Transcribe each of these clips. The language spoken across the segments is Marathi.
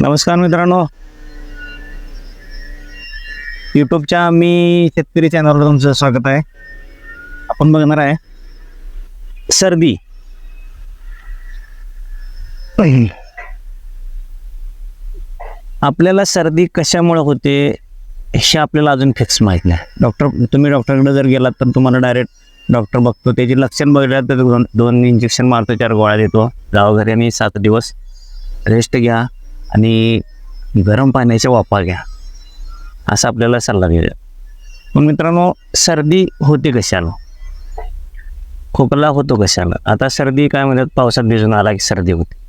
नमस्कार मित्रांनो. यूट्यूबच्या मी शेतकरी चॅनलवर तुमचं स्वागत आहे. आपण बघणार आहे सर्दी. आपल्याला सर्दी कशामुळे होते हे आपल्याला अजून फिक्स माहीत नाही. डॉक्टर तुम्ही डॉक्टरकडे जर गेलात तर तुम्हाला डायरेक्ट डॉक्टर बघतो. त्याची लक्षण बघितलं तर दोन दोन इंजेक्शन मारतो चार गोळ्या देतो. जावा घरी आणि सात दिवस रेस्ट घ्या. आणि गरम पाण्याचा वापर घ्या. असा आपल्याला सल्ला दिला. मग मित्रांनो सर्दी होते कशाला? खोकला होतो कशाला? आता सर्दी काय म्हणतात पावसात भिजून आला की सर्दी होते.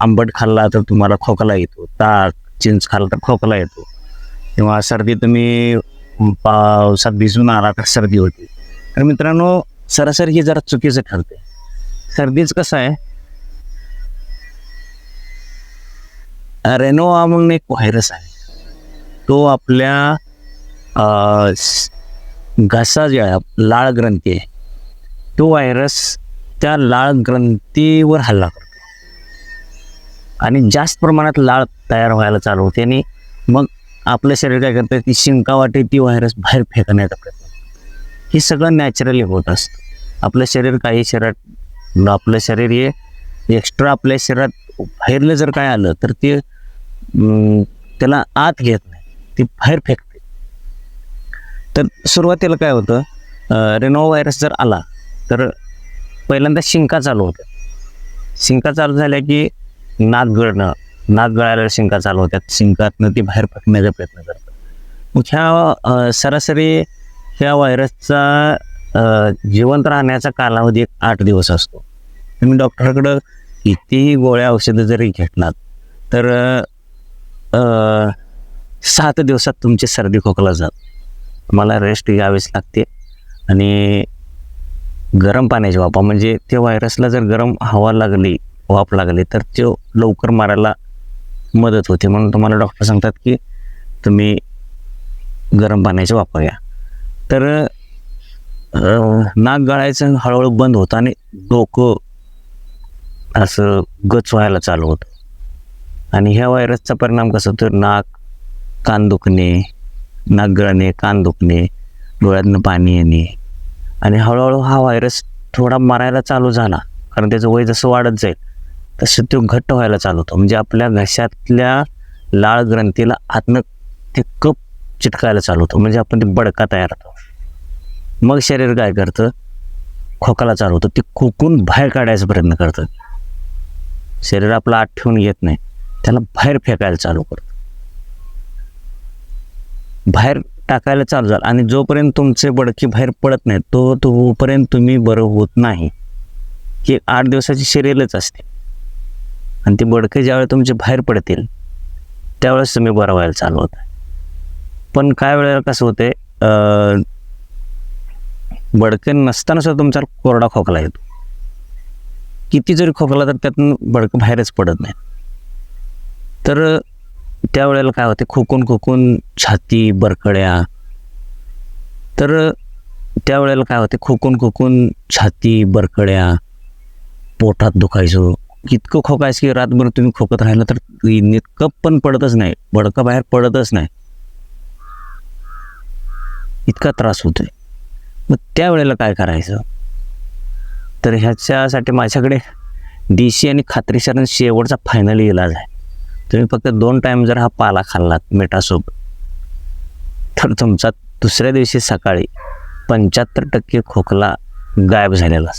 आंबट खाल्ला तर तुम्हाला खोकला येतो. ताक चिंच खाल्ला तर खोकला येतो. किंवा सर्दी तुम्ही पावसात भिजून आला तर सर्दी होते. तर मित्रांनो सरासरी हे जरा चुकीचं ठरते सर्दीच कसं आहे रेनोवा म्हणून एक व्हायरस आहे. तो आपल्या घसा जे आहे लाळ ग्रंथी आहे तो व्हायरस त्या लाळ ग्रंथीवर हल्ला करतो. आणि जास्त प्रमाणात लाळ तयार व्हायला चालू होते आणि मग आपलं शरीर काय करतं ती शिंका वाटे ती व्हायरस बाहेर फेकण्याचा प्रयत्न हे सगळं नॅचरली होत असतं. आपलं शरीर काही शरीरात आपलं शरीर हे एक्स्ट्रा आपल्या शरीरात बाहेरलं जर काय आलं तर ते त्याला आत घेत नाही. ती बाहेर फेकते. तर सुरुवातीला काय होतं रेनो व्हायरस जर आला तर पहिल्यांदा शिंका चालू होत्या. शिंका चालू झाल्या की नाक गळणं नाक गळायला शिंका चालू होत्यात शिंकातनं ती बाहेर फेकण्याचा प्रयत्न करतात. मग ह्या सरासरी ह्या व्हायरसचा जिवंत राहण्याचा कालावधी एक आठ दिवस असतो. तुम्ही डॉक्टरकडं कितीही गोळ्या औषधं जरी घेतलात तर सात दिवसात तुमची सर्दी खोकला जात. मला रेस्ट घ्यावीच लागते. आणि गरम पाण्याची वापा म्हणजे त्या व्हायरसला जर गरम हवा लागली वाफ लागली तर तो लवकर मारायला मदत होते. म्हणून तुम्हाला डॉक्टर सांगतात की तुम्ही गरम पाण्याची वापर घ्या. तर नाक गळायचं हळूहळू बंद होतं आणि डोकं असं गच व्हायला चालू होतं. आणि ह्या व्हायरसचा परिणाम कसा तर नाक कान दुखणे नाक गळणे कान दुखणे डोळ्यातनं पाणी येणे. आणि हळूहळू हा व्हायरस थोडा मारायला चालू झाला. कारण त्याचं वय जसं वाढत जाईल तसं तो घट्ट व्हायला चालू होतो. म्हणजे आपल्या घशातल्या लाळ ग्रंथीला आतनं ते कप चिटकायला चालू होतो. म्हणजे आपण ते बडका तयार होतो. मग शरीर काय करतं? खोकाला चालू होतं. ते खोकून बाहेर काढायचा प्रयत्न करतं. शरीर आपलं आत ठेवून घेत नाही. त्याला बाहेर फेकायला चालू करतो बाहेर टाकायला चालू झालं. आणि जोपर्यंत तुमचे बडके बाहेर पडत नाही तो तोपर्यंत तुम्ही बरं होत नाही. ही आठ दिवसाची शरीरच असते. आणि ती बडके ज्यावेळेस तुमचे बाहेर पडतील त्यावेळेस तुम्ही बरं व्हायला चालू होत. पण काय वेळेला कसं होते बडके नसताना सुद्धा तुमचा कोरडा खोकला येतो. किती जरी खोकला तर त्यातून बडकं बाहेरच पडत नाही तर त्यावेळेला काय होते खोकून खोकून छाती बरकड्या. तर त्यावेळेला काय होते खोकून खोकून छाती बरकड्या. पोटात दुखायचो. इतकं खोकायचं की रातभर तुम्ही खोकत राहिलं तर इतकं पण पडतच नाही. बडकं बाहेर पडतच नाही. इतका त्रास होतोय. मग त्यावेळेला काय करायचं? तर ह्याच्यासाठी माझ्याकडे देशी आणि खात्रीसरण शेवटचा फायनल इलाज आहे. तुम्ही फक्त दोन टाईम जर हा पाला खाल्लात मिठासोबत तर तुमचा दुसऱ्या दिवशी सकाळी पंच्याहत्तर टक्के खोकला गायब झालेला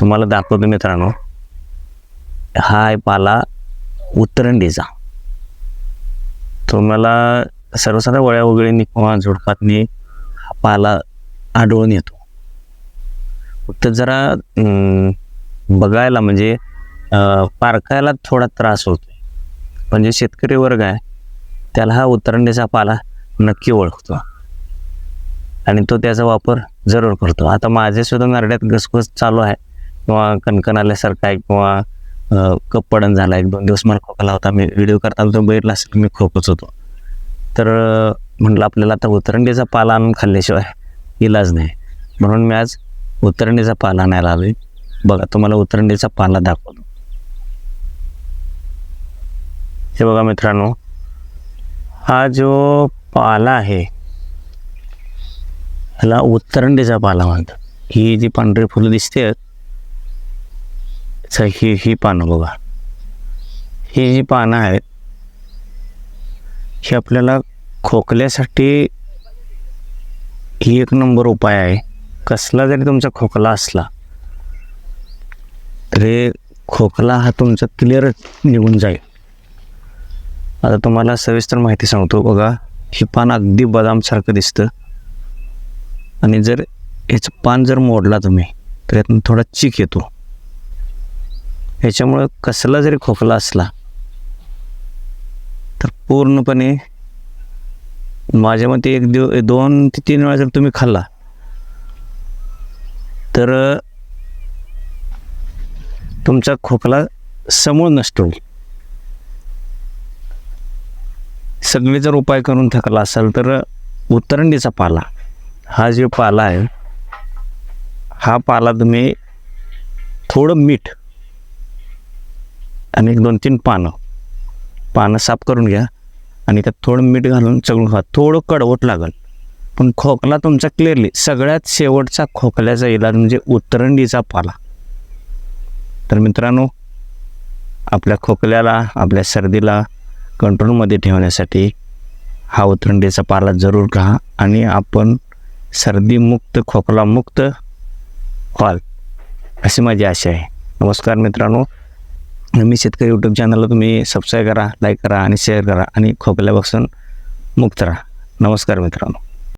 तुम्हाला दाखवतो मित्रांनो हा आहे पाला उतरंडीचा तुम्हाला सर्वसाधारण वळ्या वगैरे किंवा झुडपातनी हा पाला आढळून येतो. फक्त जरा बघायला म्हणजे पारखायला थोडा त्रास होतो पण जे म्हणजे शेतकरी वर्ग आहे त्याला हा उतरंडीचा पाला नक्की ओळखतो. आणि तो त्याचा वापर जरूर करतो. आता माझे सुद्धा नरड्यात घसघस चालू आहे. किंवा कणकण आल्यासारखं आहे किंवा अं, कप पडण झाला एक दोन दिवस मला खोकला होता. मी व्हिडिओ करताना तो बघितला असेल मी खोकच होतो. तर म्हटलं आपल्याला आता उतरंडीचा पाला आणून खाल्ल्याशिवाय इलाज नाही. म्हणून मी आज उतरंडीचा पाला आणायला आलो बघा तुम्हाला उतरंडीचा पाला दाखवतो. हे बघा मित्रांनो हा जो पाला आहे ह्याला उत्तरंडीचा पाला म्हणतात. ही जी पांढरी फुलं दिसते ही ही पानं बघा. ही जी पानं आहेत ही आपल्याला खोकल्यासाठी ही एक नंबर उपाय आहे. कसला जरी तुमचा खोकला असला तरी खोकला हा तुमचा क्लिअर निघून जाईल. आता तुम्हाला सविस्तर माहिती सांगतो बघा. हे पान अगदी बदामसारखं दिसतं. आणि जर ह्याचं पान जर मोडला तुम्ही तर यातून थोडा चीक येतो. याच्यामुळं कसला जरी खोकला असला तर पूर्णपणे माझ्या मते एक दिव दोन ते तीन वेळा जर तुम्ही खाल्ला तर तुमचा खोकला समूळ नष्ट होईल. सगळे जर उपाय करून थकला असाल तर उतरंडीचा पाला. हा जो पाला आहे हा पाला तुम्ही थोडं मीठ आणि एक दोन तीन पानं पानं साफ करून घ्या आणि त्यात थोडं मीठ घालून चगळून खा थोडं कडवट लागल पण खोकला तुमचा क्लिअरली सगळ्यात शेवटचा खोकल्याचा इलाज म्हणजे उतरंडीचा पाला. तर मित्रांनो आपल्या खोकल्याला आपल्या सर्दीला कंट्रोलमध्ये ठेवण्यासाठी हा उतरंडीचा पाला जरूर खा आणि आपण सर्दीमुक्त खोकलामुक्त व्हाल अशी माझी आशा आहे. नमस्कार मित्रांनो. मी शेतकरी यूट्यूब चॅनलला तुम्ही सबस्क्राईब करा लाईक करा आणि शेअर करा आणि खोकल्यापासून मुक्त राहा. नमस्कार मित्रांनो.